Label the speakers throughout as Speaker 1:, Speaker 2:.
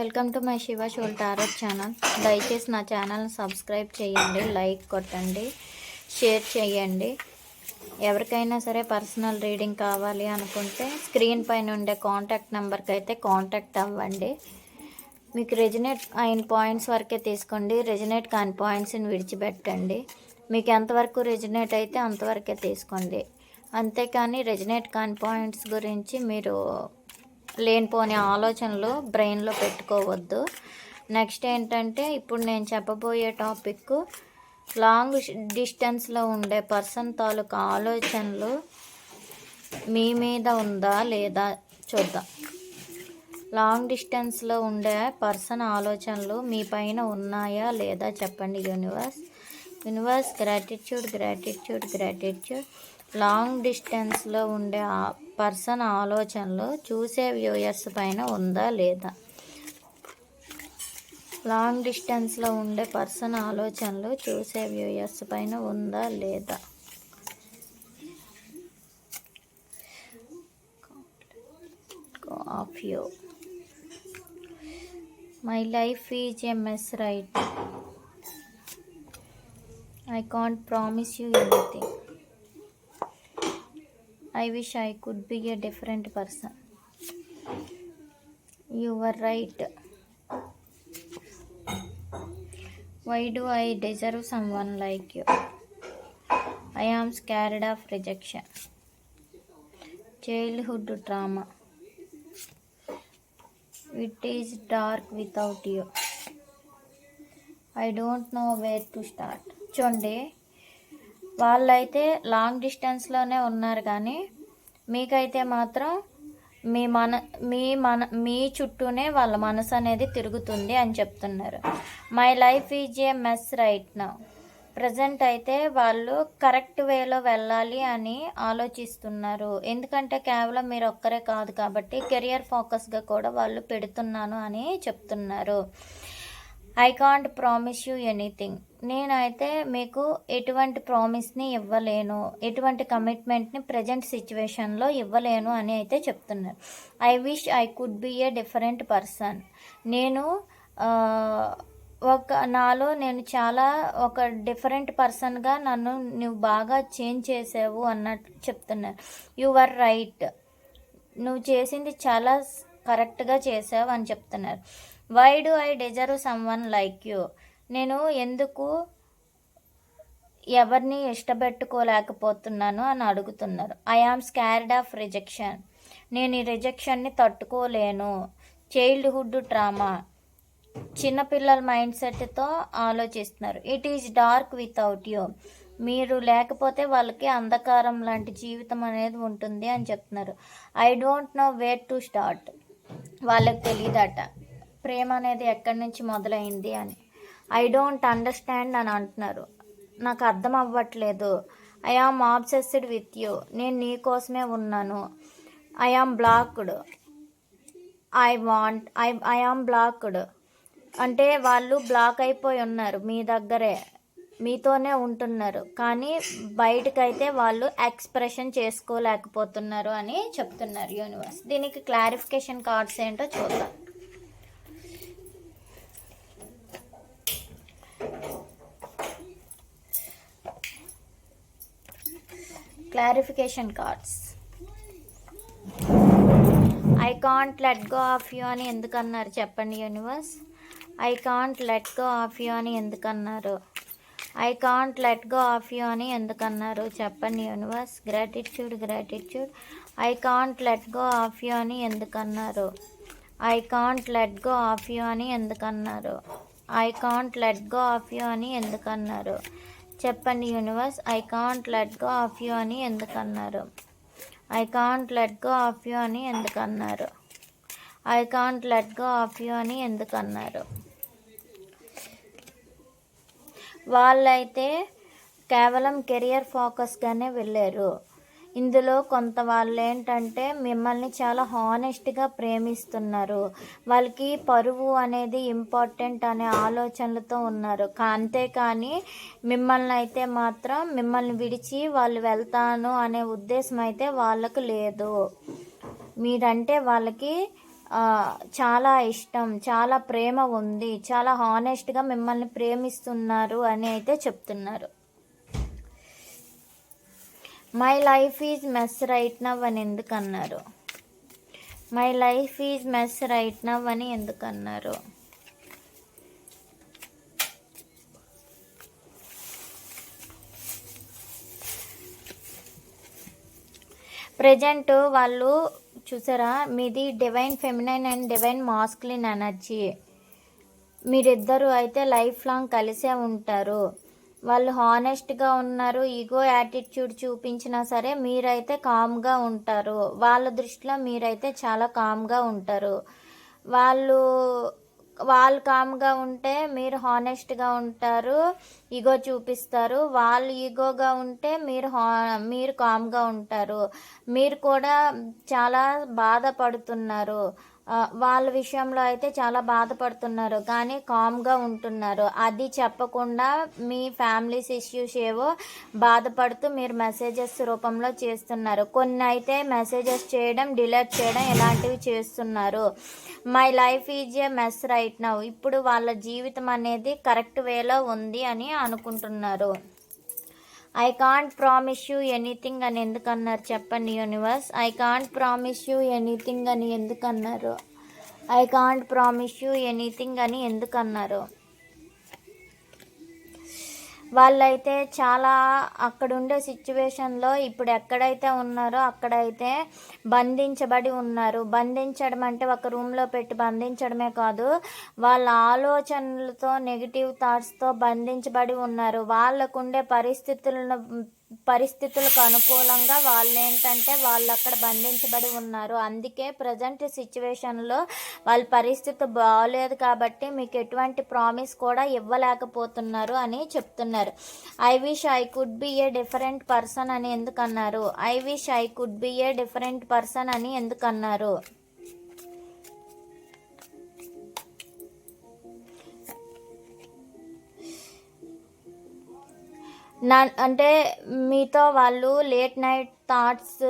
Speaker 1: Welcome to my Shiva షోల్ టారత్ channel దయచేసి నా ఛానల్ని సబ్స్క్రైబ్ చేయండి లైక్ కొట్టండి షేర్ చేయండి ఎవరికైనా సరే పర్సనల్ రీడింగ్ కావాలి అనుకుంటే స్క్రీన్ పైన ఉండే కాంటాక్ట్ నెంబర్కి అయితే కాంటాక్ట్ అవ్వండి మీకు రెజినేట్ అయిన పాయింట్స్ వరకే తీసుకోండి రెజినేట్ కాని పాయింట్స్ని విడిచిపెట్టండి మీకు ఎంతవరకు రెజినేట్ అయితే అంతవరకే తీసుకోండి అంతేకాని రెజినేట్ కాని పాయింట్స్ గురించి మీరు లేనిపోని ఆలోచనలు బ్రెయిన్లో పెట్టుకోవద్దు నెక్స్ట్ ఏంటంటే ఇప్పుడు నేను చెప్పబోయే టాపిక్ లాంగ్ డిస్టెన్స్లో ఉండే పర్సన్ తాలూకా ఆలోచనలు మీ మీద ఉందా లేదా చూద్దాం లాంగ్ డిస్టెన్స్లో ఉండే పర్సన్ ఆలోచనలు మీ పైన ఉన్నాయా లేదా చెప్పండి universe universe gratitude gratitude gratitude long డిస్టెన్స్లో ఉండే పర్సన్ ఆలోచనలు చూసే వ్యూయర్స్ పైన ఉందా లేదా లాంగ్ డిస్టెన్స్లో ఉండే పర్సన్ ఆలోచనలు చూసే వ్యూయర్స్ పైన ఉందా లేదా of you my life is a mess right I can't promise you anything I wish I could be a different person. You were right. Why do I deserve someone like you? I am scared of rejection. Childhood trauma. It is dark without you. I don't know where to start. Chonde, వాళ్ళైతే long డిస్టెన్స్లోనే ఉన్నారు కానీ మీకైతే మాత్రం మీ మన మీ మన మీ చుట్టూనే వాళ్ళ మనసు అనేది తిరుగుతుంది అని చెప్తున్నారు my life is a mess right నా ప్రజెంట్ అయితే వాళ్ళు కరెక్ట్ వేలో వెళ్ళాలి అని ఆలోచిస్తున్నారు ఎందుకంటే కేవలం మీరు ఒక్కరే కాదు కాబట్టి కెరియర్ ఫోకస్గా కూడా వాళ్ళు పెడుతున్నాను అని చెప్తున్నారు I can't promise you anything నేనైతే మీకు ఎటువంటి ప్రామిస్ని ఇవ్వలేను ఎటువంటి కమిట్మెంట్ని ప్రజెంట్ సిచ్యువేషన్లో ఇవ్వలేను అని అయితే చెప్తున్నారు I wish I could be a different person నేను ఒక నాలో నేను చాలా ఒక డిఫరెంట్ పర్సన్గా నన్ను నువ్వు బాగా చేంజ్ చేసావు అన్నట్టు చెప్తున్నారు యు ఆర్ రైట్ నువ్వు చేసింది చాలా కరెక్ట్గా చేసావు అని చెప్తున్నారు why do I deserve one like you నేను ఎందుకు ఎవరిని ఇష్టపెట్టుకోలేకపోతున్నాను అని అడుగుతున్నారు I am scared of rejection నేను ఈ రిజెక్షన్ని తట్టుకోలేను చైల్డ్హుడ్ డ్రామా చిన్నపిల్లల మైండ్ సెట్తో ఆలోచిస్తున్నారు it is dark without you మీరు లేకపోతే వాళ్ళకి అంధకారం లాంటి జీవితం అనేది ఉంటుంది అని చెప్తున్నారు I don't know where to start వాళ్ళకి తెలియదట ప్రేమ అనేది ఎక్కడి నుంచి మొదలైంది అని ఐ డోంట్ అండర్స్టాండ్ అని అంటున్నారు నాకు అర్థం అవ్వట్లేదు I am obsessed with you నేను నీ కోసమే ఉన్నాను I am blocked I want I I am blocked అంటే వాళ్ళు బ్లాక్ అయిపోయి ఉన్నారు మీ దగ్గరే మీతోనే ఉంటున్నారు కానీ బయటకైతే వాళ్ళు ఎక్స్ప్రెషన్ చేసుకోలేకపోతున్నారు అని చెప్తున్నారు యూనివర్స్ దీనికి క్లారిఫికేషన్ కార్డ్స్ ఏంటో చూద్దాం clarification cards I can't let go of you అని ఎందుకన్నారు చెప్పండి universe I can't let go of you అని ఎందుకన్నారు I can't let go of you అని ఎందుకన్నారు చెప్పండి universe gratitude gratitude I can't let go of you అని ఎందుకన్నారు I can't let go of you అని ఎందుకన్నారు I can't let go of you అని ఎందుకన్నారు చెప్పండి universe I can't let go of you అని ఎందుకన్నారు I can't let go of you అని ఎందుకన్నారు I can't let go of you అని ఎందుకన్నారు వాళ్ళైతే కేవలం కెరియర్ ఫోకస్గానే వెళ్ళారు ఇందులో కొంత వాళ్ళు ఏంటంటే మిమ్మల్ని చాలా హానెస్ట్గా ప్రేమిస్తున్నారు వాళ్ళకి పరువు అనేది ఇంపార్టెంట్ అనే ఆలోచనలతో ఉన్నారు అంతేకాని మిమ్మల్ని అయితే మాత్రం మిమ్మల్ని విడిచి వాళ్ళు వెళ్తాను అనే ఉద్దేశం అయితే వాళ్ళకు లేదు మీరంటే వాళ్ళకి చాలా ఇష్టం చాలా ప్రేమ ఉంది చాలా హానెస్ట్గా మిమ్మల్ని ప్రేమిస్తున్నారు అని అయితే చెప్తున్నారు my life is mess right now అని ఎందుకు అన్నారు my life is mess right now అని ఎందుకు అన్నారు ప్రజెంట్ వాళ్ళు చూసారా మీది divine feminine and divine masculine energy మీరిద్దరూ అయితే లైఫ్ లాంగ్ కలిసే ఉంటారు వాళ్ళు హానెస్ట్గా ఉన్నారు ఈగో యాటిట్యూడ్ చూపించినా సరే మీరైతే కామ్గా ఉంటారు వాళ్ళ దృష్టిలో మీరైతే చాలా కామ్గా ఉంటారు వాళ్ళు వాళ్ళు కామ్గా ఉంటే మీరు హానెస్ట్గా ఉంటారు ఈగో చూపిస్తారు వాళ్ళు ఈగోగా ఉంటే మీరు హా మీరు కామ్గా ఉంటారు మీరు కూడా చాలా బాధపడుతున్నారు వాళ్ళ విషయంలో అయితే చాలా బాధపడుతున్నారు కానీ కామ్గా ఉంటున్నారు అది చెప్పకుండా మీ ఫ్యామిలీస్ ఇష్యూస్ ఏవో బాధపడుతూ మీరు మెసేజెస్ రూపంలో చేస్తున్నారు కొన్ని అయితే మెసేజెస్ చేయడం డిలీట్ చేయడం ఇలాంటివి చేస్తున్నారు my life is a mess right now ఇప్పుడు వాళ్ళ జీవితం అనేది కరెక్ట్ వేలో ఉంది అని అనుకుంటున్నారు I can't promise you anything అని ఎందుకు అన్నారు చెప్పండి universe I can't promise you anything అని ఎందుకన్నారు I can't promise you anything అని ఎందుకన్నారు వాళ్ళైతే చాలా అక్కడుండే సిచ్యువేషన్లో ఇప్పుడు ఎక్కడైతే ఉన్నారో అక్కడైతే బంధించబడి ఉన్నారు బంధించడం అంటే ఒక రూమ్లో పెట్టి బంధించడమే కాదు వాళ్ళ ఆలోచనలతో నెగిటివ్ థాట్స్తో బంధించబడి ఉన్నారు వాళ్ళకుండే పరిస్థితులను పరిస్థితులకు అనుకూలంగా వాళ్ళు ఏంటంటే వాళ్ళు అక్కడ బంధించబడి ఉన్నారు అందుకే ప్రజెంట్ సిచ్యువేషన్లో వాళ్ళ పరిస్థితి బాగోలేదు కాబట్టి మీకు ఎటువంటి ప్రామిస్ కూడా ఇవ్వలేకపోతున్నారు అని చెప్తున్నారు I wish I could be a different person అని ఎందుకన్నారు I wish I could be a different person అని ఎందుకన్నారు నా అంటే మీతో వాళ్ళు లేట్ నైట్ థాట్స్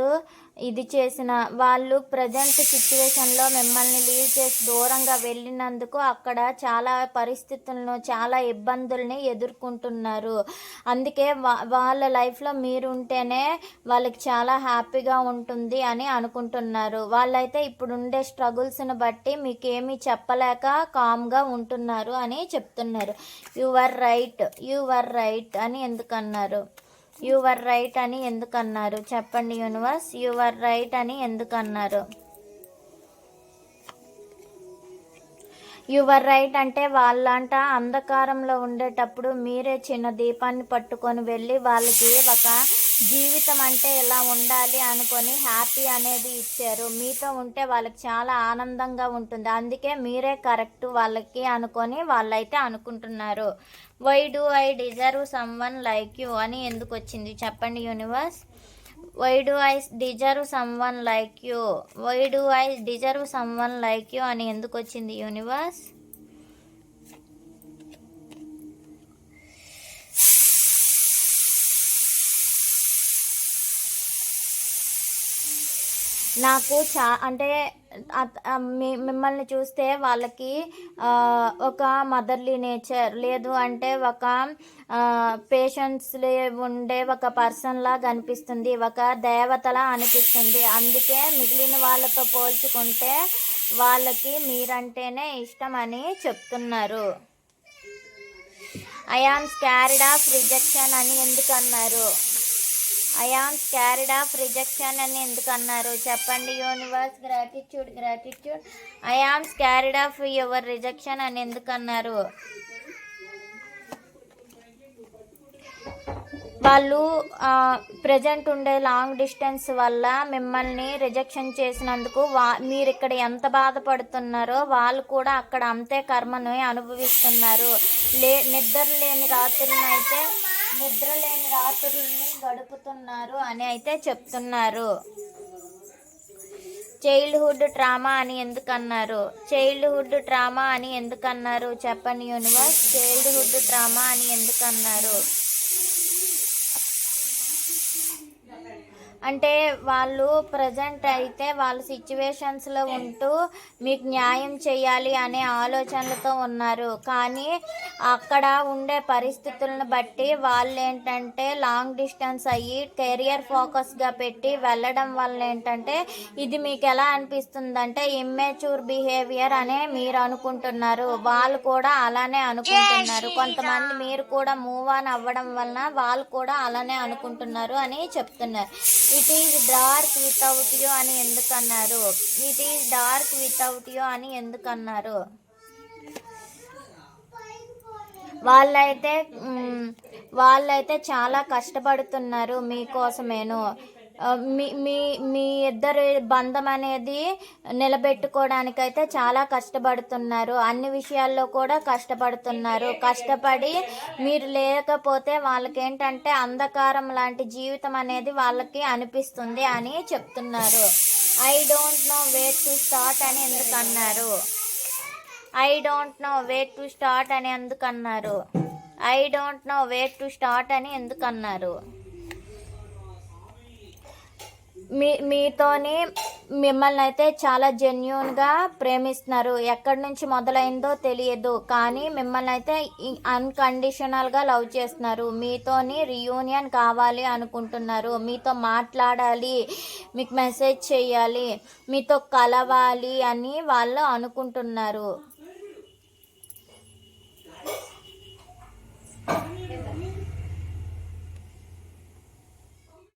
Speaker 1: ఇది చేసిన వాళ్ళు ప్రజెంట్ సిచ్యువేషన్లో మిమ్మల్ని లీవ్ చేసి దూరంగా వెళ్ళినందుకు అక్కడ చాలా పరిస్థితులను చాలా ఇబ్బందుల్ని ఎదుర్కొంటున్నారు అందుకే వాళ్ళ లైఫ్లో మీరు ఉంటేనే వాళ్ళకి చాలా హ్యాపీగా ఉంటుంది అని అనుకుంటున్నారు వాళ్ళైతే ఇప్పుడుండే స్ట్రగుల్స్ని బట్టి మీకు చెప్పలేక కామ్గా ఉంటున్నారు అని చెప్తున్నారు you are right you are right అని ఎందుకన్నారు యువర్ రైట్ అని ఎందుకన్నారు చెప్పండి యూనివర్స్ యువర్ రైట్ అని ఎందుకన్నారు యువర్ రైట్ అంటే వాళ్ళంట అంధకారంలో ఉండేటప్పుడు మీరే చిన్న దీపాన్ని పట్టుకొని వెళ్ళి వాళ్ళకి ఒక జీవితం అంటే ఇలా ఉండాలి అనుకొని హ్యాపీ అనేది ఇచ్చారు మీతో ఉంటే వాళ్ళకి చాలా ఆనందంగా ఉంటుంది అందుకే మీరే కరెక్ట్ వాళ్ళకి అనుకొని వాళ్ళైతే అనుకుంటున్నారు why do I deserve someone like you అని ఎందుకు వచ్చింది చెప్పండి universe why do I deserve someone like you why do I deserve someone like you అని ఎందుకు వచ్చింది యూనివర్స్ నాకు చా అంటే మిమ్మల్ని చూస్తే వాళ్ళకి ఒక మదర్లీ నేచర్ లేదు అంటే ఒక పేషెంట్స్ ఉండే ఒక పర్సన్లా కనిపిస్తుంది ఒక దేవతలా అనిపిస్తుంది అందుకే మిగిలిన వాళ్ళతో పోల్చుకుంటే వాళ్ళకి మీరంటేనే ఇష్టం అని చెప్తున్నారు I am scared of rejection అని ఎందుకన్నారు I am scared of rejection అని ఎందుకు అన్నారు చెప్పండి universe gratitude gratitude I am scared of your rejection అని ఎందుకు అన్నారు వాళ్ళు ప్రజెంట్ ఉండే లాంగ్ డిస్టెన్స్ వల్ల మిమ్మల్ని రిజెక్షన్ చేసినందుకు వా మీరు ఇక్కడ ఎంత బాధపడుతున్నారో వాళ్ళు కూడా అక్కడ అంతే కర్మను అనుభవిస్తున్నారు లే నిద్ర లేని రాత్రులను అయితే లేని రాత్రుల్ని గడుపుతున్నారు అని అయితే చెప్తున్నారు చైల్డ్హుడ్ ట్రామా అని ఎందుకన్నారు చైల్డ్హుడ్ ట్రామా అని ఎందుకన్నారు చెప్పని యూనివర్స్ చైల్డ్హుడ్ ట్రామా అని ఎందుకన్నారు అంటే వాళ్ళు ప్రజెంట్ అయితే వాళ్ళ లో ఉంటూ మీకు న్యాయం చేయాలి అనే ఆలోచనలతో ఉన్నారు కానీ అక్కడ ఉండే పరిస్థితులను బట్టి వాళ్ళు ఏంటంటే లాంగ్ డిస్టెన్స్ అయ్యి కెరియర్ ఫోకస్గా పెట్టి వెళ్ళడం వల్ల ఏంటంటే ఇది మీకు ఎలా అనిపిస్తుందంటే ఇమ్మెచ్యూర్ బిహేవియర్ అనే మీరు అనుకుంటున్నారు వాళ్ళు కూడా అలానే అనుకుంటున్నారు కొంతమంది మీరు కూడా మూవ్ ఆన్ అవ్వడం వలన వాళ్ళు కూడా అలానే అనుకుంటున్నారు అని చెప్తున్నారు it is dark without you అని ఎందుకు అన్నారు it is dark without you అని ఎందుకు అన్నారు వాళ్ళైతే వాళ్ళైతే చాలా కష్టపడుతున్నారు మీకోసమేను మీ మీ మీ ఇద్దరు బంధం అనేది నిలబెట్టుకోవడానికైతే చాలా కష్టపడుతున్నారు అన్ని విషయాల్లో కూడా కష్టపడుతున్నారు కష్టపడి మీరు లేకపోతే వాళ్ళకి ఏంటంటే అంధకారం లాంటి జీవితం అనేది వాళ్ళకి అనిపిస్తుంది అని చెప్తున్నారు I don't know way to start అని ఎందుకన్నారు I don't know way to start అని ఎందుకన్నారు I don't know way to start అని ఎందుకన్నారు మీ మీతోని మిమ్మల్ని అయితే చాలా జెన్యున్గా ప్రేమిస్తున్నారు ఎక్కడి నుంచి మొదలైందో తెలియదు కానీ మిమ్మల్ని అయితే అన్కండిషనల్గా లవ్ చేస్తున్నారు మీతోని రియూనియన్ కావాలి అనుకుంటున్నారు మీతో మాట్లాడాలి మీకు మెసేజ్ చేయాలి మీతో కలవాలి అని వాళ్ళు అనుకుంటున్నారు